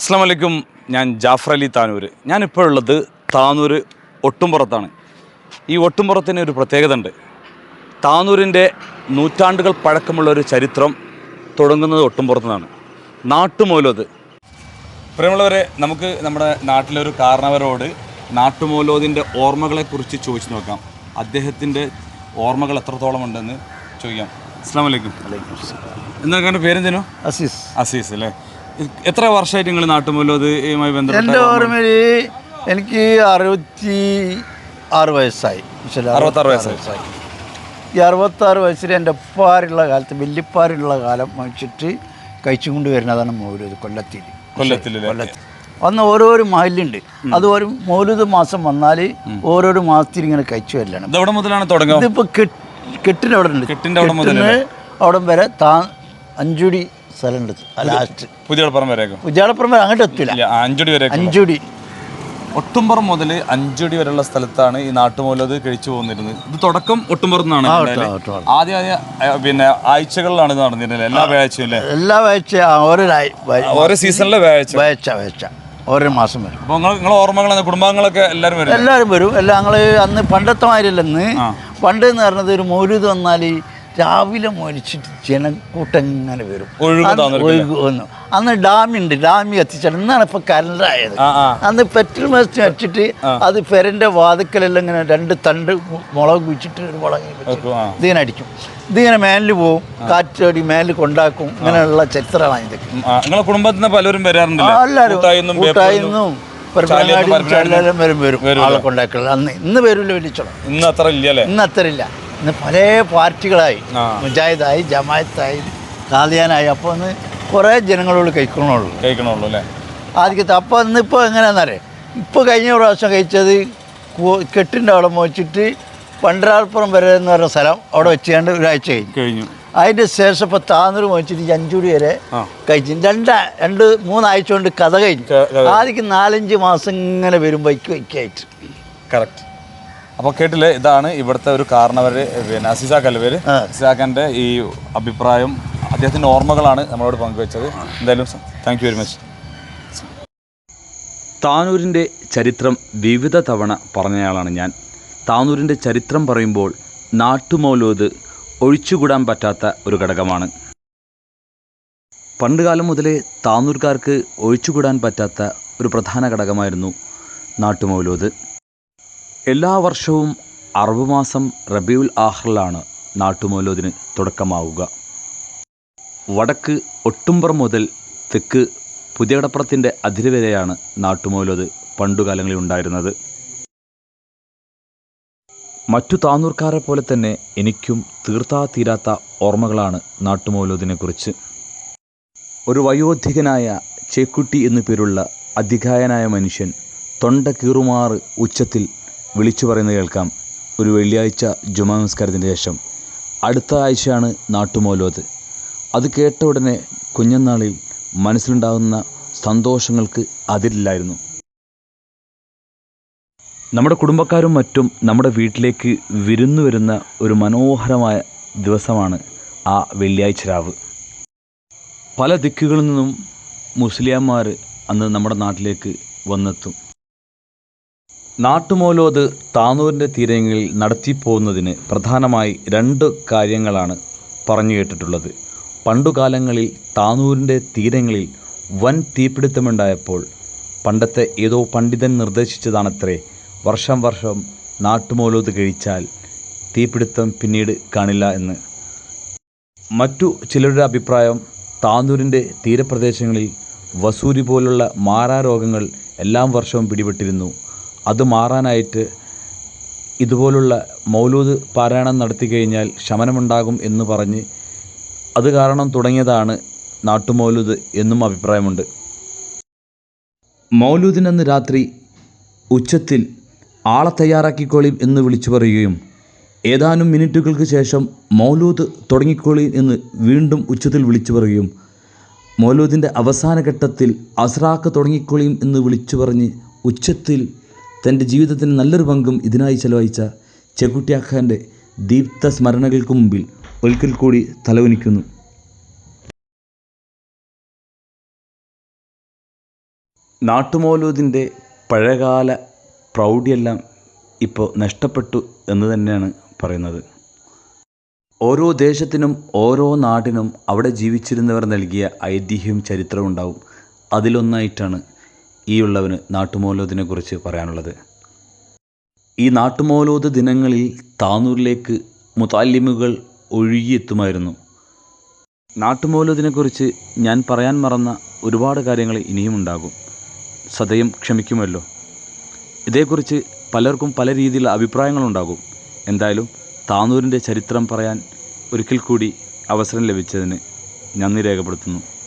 അസ്സാം വലൈക്കും ഞാൻ ജാഫർ അലി താനൂർ ഞാനിപ്പോൾ ഉള്ളത് താനൂർ ഒട്ടുംപുറത്താണ്. ഈ ഒട്ടുംപുറത്തിന് ഒരു പ്രത്യേകത ഉണ്ട് താനൂരിന്റെ നൂറ്റാണ്ടുകൾ പഴക്കമുള്ള ഒരു ചരിത്രം തുടങ്ങുന്നത് ഒട്ടുംപുറത്തു നിന്നാണ് നാട്ടുമൂലോത് പ്രിയമുള്ളവരെ നമുക്ക് നമ്മുടെ നാട്ടിലൊരു കാരണവരോട് നാട്ടുമോലോതിന്റെ ഓർമ്മകളെക്കുറിച്ച് ചോദിച്ചു നോക്കാം. അദ്ദേഹത്തിന്റെ ഓർമ്മകൾ എത്രത്തോളം ഉണ്ടെന്ന് ചോദിക്കാം. അസ്സാം വലൈക്കും കണ്ട പേരെന്തേനോ? അസീസ്. അസീസ് അല്ലേ? എത്ര വർഷമായിട്ട് നിങ്ങൾ നാട്ടുമൂലോതുമായി ബന്ധപ്പെട്ട? എന്റെ ഓർമ്മയിൽ എനിക്ക് അറുപത്തി ആറ് വയസ്സായി. അറുപത്താറ് വയസ്സായി. ഈ അറുപത്താറ് വയസ്സിൽ എന്റെ ഉപ്പാരുള്ള കാലത്ത് വല്യപ്പാരുള്ള കാലം വെച്ചിട്ട് കഴിച്ചുകൊണ്ട് വരുന്നതാണ് മൗലൂദ് കൊല്ലത്തിൽ കൊല്ലത്തിൽ കൊല്ലത്തിൽ വന്ന ഓരോരോ മഹലുണ്ട് അത് ഒരു മൗലൂദ് മാസം വന്നാൽ ഓരോരോ മാസത്തിൽ ഇങ്ങനെ കഴിച്ചു വരലാണ്. അവിടെ മുതലാണ് തുടങ്ങുന്നത് ഇതിപ്പോൾ കെട്ടിന്റെ അവിടെ ഉണ്ട് കെട്ടിന്റെ അവിടെ മുതൽ അവിടെ വരെ താ അഞ്ചുടി സ്ഥലമുണ്ട്. ലാസ്റ്റ്. പുതിയ വരെ ഉജാളപ്പുറം വരെ അങ്ങോട്ട് എത്തില്ല അഞ്ചുടി വരെ അഞ്ചുടി. ഒട്ടുംപുറം മുതൽ അഞ്ചുടി വരെയുള്ള സ്ഥലത്താണ് ഈ നാട്ടുമൂലത് കഴിച്ചു പോകുന്നിരുന്നത് ഇത് തുടക്കം ഒട്ടുംപുറം നിന്നാണ് ഉണ്ടായത്. ഒട്ടും, ഒട്ടും. ആദ്യ ആദ്യ പിന്നെ ആഴ്ചകളിലാണ് ഇത് നടന്നിരുന്നത്. എല്ലാ വ്യാഴ്ചയും അല്ലേ? എല്ലാ വ്യാഴ്ച ഓരോ സീസണിലെ വ്യാഴ്ച വ്യാഴ്ച വ്യാഴ്ച ഓരോ മാസം വരും. അപ്പൊ നിങ്ങൾ ഓർമ്മകൾ കുടുംബാംഗങ്ങളൊക്കെ എല്ലാവരും വരും എല്ലാവരും വരും. എല്ലാം ഞങ്ങൾ അന്ന് പണ്ടത്തെ മാതിരിയല്ലെന്ന് പണ്ട് എന്ന് പറഞ്ഞത് ഒരു മൗലൂദ് വന്നാൽ രാവിലെ മരിച്ചിട്ട് ജനക്കൂട്ടം ഇങ്ങനെ വരും. ഒഴുകുന്നു അന്ന് ഡാമുണ്ട് ഡാമി കത്തിച്ചാൽ ഇന്നാണ് ഇപ്പൊ കരണ്ടായത് അന്ന് പെട്രോൾ മസ്റ്റ് വെച്ചിട്ട് അത് പെരന്റെ വാതുക്കലെല്ലാം ഇങ്ങനെ രണ്ട് തണ്ട് മുളക് കുഴിച്ചിട്ട് ഒരു മുളക് ഇതിങ്ങനെ അടിക്കും. ഇതിങ്ങനെ മേലിൽ പോവും കാറ്റടി മേലിൽ കൊണ്ടാക്കും ഇങ്ങനെയുള്ള ചരിത്രമാണ് ഇതൊക്കെ. നിങ്ങളെ കുടുംബത്തിൽ നിന്ന് പലരും വരാറുണ്ടല്ലേ? എല്ലാവരും കൂട്ടായിന്നും വരും വരും ആളെ കൊണ്ടാക്കുള്ളത് അന്ന് ഇന്ന് വരൂല വലിച്ചോളാം ഇന്ന് അത്ര ഇല്ല ഇന്ന് അത്ര അത്രയില്ല ഇന്ന് പല പാർട്ടികളായി. മുജാഹിദായി ജമായത്തായി കാദിയാനായി അപ്പോൾ ഒന്ന് കുറേ ജനങ്ങളോട് കഴിക്കണുള്ളൂ കഴിക്കണുള്ളൂ അല്ലേ? ആദ്യത്തെ അപ്പോൾ ഇന്നിപ്പോൾ എങ്ങനെയാണെന്നറിയാം ഇപ്പോൾ കഴിഞ്ഞ പ്രാവശ്യം കഴിച്ചത് കെട്ടിന്റെ അവിടെ മോച്ചിട്ട് പണ്ടരാൾപ്പുറം വരെ എന്ന് പറഞ്ഞ സ്ഥലം അവിടെ വെച്ചുകൊണ്ട് ഒരാഴ്ച കഴിഞ്ഞു. കഴിഞ്ഞു. അതിന്റെ ശേഷം ഇപ്പോൾ താന്നൂർ മോച്ചിട്ട് ഈ അഞ്ചുടി വരെ കഴിച്ചു. രണ്ട് രണ്ട് മൂന്നാഴ്ച കൊണ്ട് കഥ കഴിഞ്ഞു. ആദ്യം നാലഞ്ച് മാസം ഇങ്ങനെ വരും വൈക്ക് വൈക്കായിട്ട്. കറക്റ്റ് അപ്പോൾ കേട്ടില്ലേ? ഇതാണ് ഇവിടുത്തെ ഒരു കാരണവര് പിന്നെ അസിസാക്കല്ലേ പേര് ആ. ഈ അഭിപ്രായം അദ്ദേഹത്തിന്റെ ഓർമ്മകളാണ് നമ്മളോട് പങ്കുവച്ചത്. എന്തായാലും താങ്ക് യു വെരി മച്ച് താനൂരിന്റെ ചരിത്രം വിവിധ തവണ പറഞ്ഞയാളാണ് ഞാൻ. താനൂരിന്റെ ചരിത്രം പറയുമ്പോൾ നാട്ടുമൗലോത് ഒഴിച്ചുകൂടാൻ പറ്റാത്ത ഒരു ഘടകമാണ്. പണ്ടുകാലം മുതലേ താനൂർക്കാർക്ക് ഒഴിച്ചുകൂടാൻ പറ്റാത്ത ഒരു പ്രധാന ഘടകമായിരുന്നു നാട്ടുമൗലോത് എല്ലാ വർഷവും അറബ് മാസം റബിയുൽ ആഹ്റിലാണ് നാട്ടുമൗലോദിന് തുടക്കമാവുക. വടക്ക് ഒട്ടുംപുറം മുതൽ തെക്ക് പുതിയടപ്പുറത്തിന്റെ അതിര് വരെയാണ് നാട്ടുമൗലോദ് പണ്ടുകാലങ്ങളിൽ ഉണ്ടായിരുന്നത്. മറ്റു താന്നൂർക്കാരെ പോലെ തന്നെ എനിക്കും തീർത്താ തീരാത്ത ഓർമ്മകളാണ് നാട്ടുമൗലോദിനെക്കുറിച്ച് ഒരു വയോധികനായ ചേക്കുട്ടി എന്നു പേരുള്ള അധികായനായ മനുഷ്യൻ തൊണ്ട കീറുമാറ് ഉച്ചത്തിൽ വിളിച്ചു പറയുന്നത് കേൾക്കാം. ഒരു വെള്ളിയാഴ്ച ജുമാ നമസ്കാരത്തിന് ശേഷം. അടുത്ത ആഴ്ചയാണ് നാട്ടുമോലോത് അത് കേട്ട ഉടനെ കുഞ്ഞനാളിൽ മനസ്സിലുണ്ടാകുന്ന സന്തോഷങ്ങൾക്ക് അതിരില്ലായിരുന്നു. നമ്മുടെ കുടുംബക്കാരും മറ്റും നമ്മുടെ വീട്ടിലേക്ക് വിരുന്നു വരുന്ന ഒരു മനോഹരമായ ദിവസമാണ് ആ വെള്ളിയാഴ്ച രാവ്. പല ദിക്കുകളിൽ നിന്നും മുസ്ലിയാന്മാർ അന്ന് നമ്മുടെ നാട്ടിലേക്ക് വന്നെത്തും. നാട്ടുമൂലോത് താനൂരിന്റെ തീരങ്ങളിൽ നടത്തിപ്പോകുന്നതിന് പ്രധാനമായി രണ്ട് കാര്യങ്ങളാണ് പറഞ്ഞു കേട്ടിട്ടുള്ളത്. പണ്ടുകാലങ്ങളിൽ താനൂരിന്റെ തീരങ്ങളിൽ വൻ തീപിടുത്തമുണ്ടായപ്പോൾ പണ്ടത്തെ ഏതോ പണ്ഡിതൻ നിർദ്ദേശിച്ചതാണത്രേ വർഷം വർഷം നാട്ടുമോലോത് കഴിച്ചാൽ തീപിടുത്തം പിന്നീട് കാണില്ല എന്ന്. മറ്റു ചിലരുടെ അഭിപ്രായം താനൂരിന്റെ തീരപ്രദേശങ്ങളിൽ വസൂരി പോലുള്ള മാരാരോഗങ്ങൾ എല്ലാം വർഷവും പിടിപെട്ടിരുന്നു. അത് മാറാനായിട്ട് ഇതുപോലുള്ള മൗലൂദ് പാരായണം നടത്തി കഴിഞ്ഞാൽ ശമനമുണ്ടാകും എന്ന് പറഞ്ഞ് അത് കാരണം തുടങ്ങിയതാണ് നാട്ടുമൗലൂദ് എന്നും അഭിപ്രായമുണ്ട്. മൗലൂദിനന്ന് രാത്രി ഉച്ചത്തിൽ ആളെ തയ്യാറാക്കിക്കോളീം എന്ന് വിളിച്ചു പറയുകയും ഏതാനും മിനിറ്റുകൾക്ക് ശേഷം മൗലൂദ് തുടങ്ങിക്കോളീം എന്ന് വീണ്ടും ഉച്ചത്തിൽ വിളിച്ചു പറയുകയും മൗലൂദിന്റെ അവസാന ഘട്ടത്തിൽ അസ്രാക്ക് തുടങ്ങിക്കോളീം എന്ന് വിളിച്ചു പറഞ്ഞ് ഉച്ചത്തിൽ തന്റെ ജീവിതത്തിന് നല്ലൊരു പങ്കും ഇതിനായി ചെലവഴിച്ച ചെകുട്ടിയാഖാന്റെ ദീപ്ത സ്മരണകൾക്ക് മുമ്പിൽ ഒരിക്കൽ കൂടി തലവനിക്കുന്നു നാട്ടുമോലൂതിന്റെ പഴയകാല പ്രൗഢിയെല്ലാം ഇപ്പോൾ നഷ്ടപ്പെട്ടു എന്ന് തന്നെയാണ് പറയുന്നത്. ഓരോ ദേശത്തിനും ഓരോ നാടിനും അവിടെ ജീവിച്ചിരുന്നവർ നൽകിയ ഐതിഹ്യവും ചരിത്രവും ഉണ്ടാവും അതിലൊന്നായിട്ടാണ് ഈ ഉള്ളവന് നാട്ടുമൗലൂദിനെ കുറിച്ച് പറയാനുള്ളത്. ഈ നാട്ടുമോലോദ് ദിനങ്ങളിൽ താനൂരിലേക്ക് മുതാലിമുകൾ ഒഴുകിയെത്തുമായിരുന്നു. നാട്ടുമോലോദിനെക്കുറിച്ച് ഞാൻ പറയാൻ മറന്ന ഒരുപാട് കാര്യങ്ങൾ ഇനിയും ഉണ്ടാകും. സദയം ക്ഷമിക്കുമല്ലോ. ഇതേക്കുറിച്ച് പലർക്കും പല രീതിയിലുള്ള അഭിപ്രായങ്ങളുണ്ടാകും എന്തായാലും താനൂരിന്റെ ചരിത്രം പറയാൻ ഒരിക്കൽ കൂടി അവസരം ലഭിച്ചതിന് നന്ദി രേഖപ്പെടുത്തുന്നു.